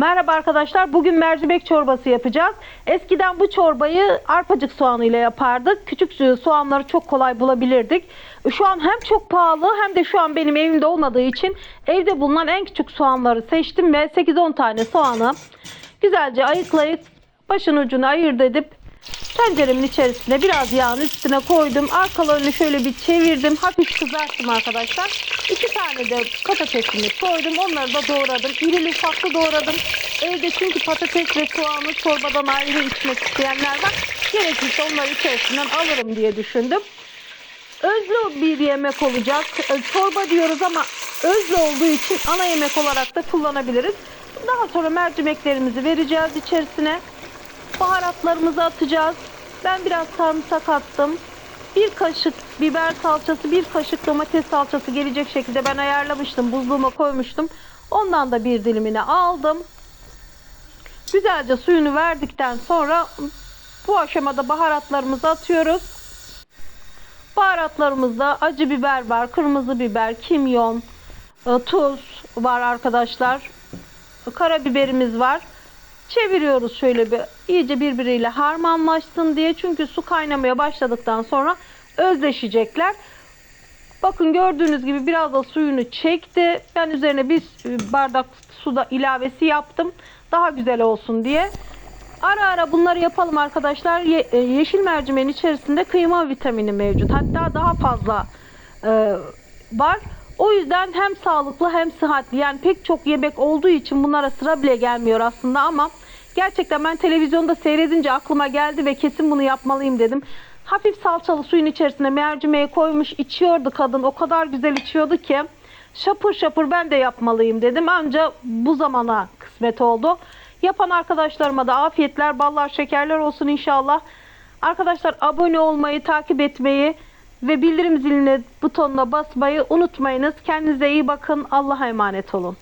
Merhaba arkadaşlar. Bugün mercimek çorbası yapacağız. Eskiden bu çorbayı arpacık soğanıyla yapardık. Küçük soğanları çok kolay bulabilirdik. Şu an hem çok pahalı hem de şu an benim evimde olmadığı için evde bulunan en küçük soğanları seçtim ve 8-10 tane soğanı güzelce ayıklayıp başın ucunu ayırt edip tenceremin içerisine biraz yağın üstüne koydum. Arkalarını şöyle bir çevirdim. Hafif kızarttım arkadaşlar. İki tane de patatesimi koydum. Onları da doğradım. İrili ufaklı doğradım. Evde çünkü patates ve soğanı çorbadan ayrı içmek isteyenler var. Gerekirse onları içerisinden alırım diye düşündüm. Özlü bir yemek olacak. Ee, Çorba diyoruz ama özlü olduğu için ana yemek olarak da kullanabiliriz. Daha sonra mercimeklerimizi vereceğiz içerisine. Baharatlarımızı atacağız. Ben biraz sarımsak attım. Bir kaşık biber salçası, bir kaşık domates salçası gelecek şekilde ben ayarlamıştım. Buzluğuma koymuştum. Ondan da bir dilimini aldım. Güzelce suyunu verdikten sonra bu aşamada baharatlarımızı atıyoruz. Baharatlarımızda acı biber var, kırmızı biber, kimyon, e, tuz var arkadaşlar. Karabiberimiz var. Çeviriyoruz şöyle bir iyice birbiriyle harmanlaşsın diye. Çünkü su kaynamaya başladıktan sonra özleşecekler. Bakın gördüğünüz gibi biraz da suyunu çekti. Ben üzerine bir bardak suda ilavesi yaptım. Daha güzel olsun diye. Ara ara bunları yapalım arkadaşlar. Ye- e, yeşil mercimeğin içerisinde kıyma vitamini mevcut. Hatta daha fazla e, var. O yüzden hem sağlıklı hem sıhhatli. Yani pek çok yemek olduğu için bunlara sıra bile gelmiyor aslında ama gerçekten ben televizyonda seyredince aklıma geldi ve kesin bunu yapmalıyım dedim. Hafif salçalı suyun içerisine mercimeği koymuş içiyordu kadın. O kadar güzel içiyordu ki şapır şapır ben de yapmalıyım dedim. Anca bu zamana kısmet oldu. Yapan arkadaşlarıma da afiyetler, ballar, şekerler olsun inşallah. Arkadaşlar abone olmayı, takip etmeyi ve bildirim ziline butonuna basmayı unutmayınız. Kendinize iyi bakın. Allah'a emanet olun.